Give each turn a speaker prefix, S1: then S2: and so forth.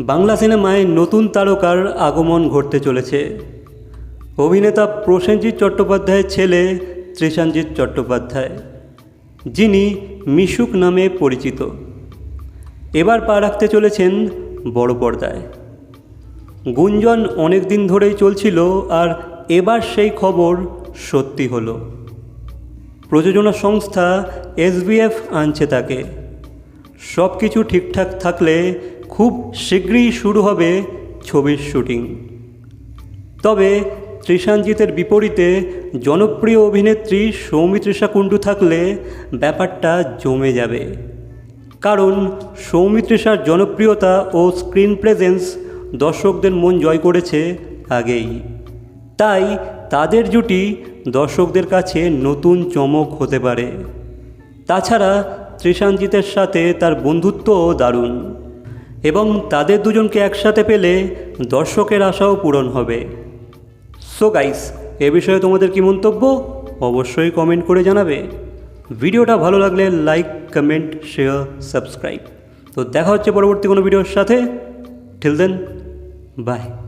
S1: বাংলা সিনেমায় নতুন তারকার আগমন ঘটতে চলেছে। অভিনেতা প্রসেনজিৎ চট্টোপাধ্যায়ের ছেলে ত্রিশানজিৎ চট্টোপাধ্যায়, যিনি মিশুক নামে পরিচিত। এবার পা রাখতে চলেছেন বড় পর্দায়। গুঞ্জন অনেক দিন ধরেই চলছিল আর এবার সেই খবর সত্যি হলো। প্রযোজনা সংস্থা এসবিএফ আনছে তাকে। সব কিছু ঠিকঠাক থাকলে খুব শীঘ্রই শুরু হবে ছবির শুটিং। তবে ত্রিশানজিতের বিপরীতে জনপ্রিয় অভিনেত্রী সৌমিত্রিষা কুণ্ডু থাকলে ব্যাপারটা জমে যাবে। কারণ সৌমিত্রিষার জনপ্রিয়তা ও স্ক্রিন প্রেজেন্স দর্শকদের মন জয় করেছে আগেই। তাই তাদের জুটি দর্শকদের কাছে নতুন চমক হতে পারে। তাছাড়া ত্রিশানজিতের সাথে তার বন্ধুত্বও দারুণ। এবং তাদের দুজনকে একসাথে পেলে দর্শকের আশাও পূরণ হবে। সো গাইস এ বিষয়ে তোমাদের কি মন্তব্য? অবশ্যই কমেন্ট করে জানাবে। ভিডিওটা ভালো লাগলে লাইক কমেন্ট শেয়ার সাবস্ক্রাইব তো দেখা হচ্ছে পরবর্তী কোনো ভিডিওর সাথে। ঠিল দেন বাই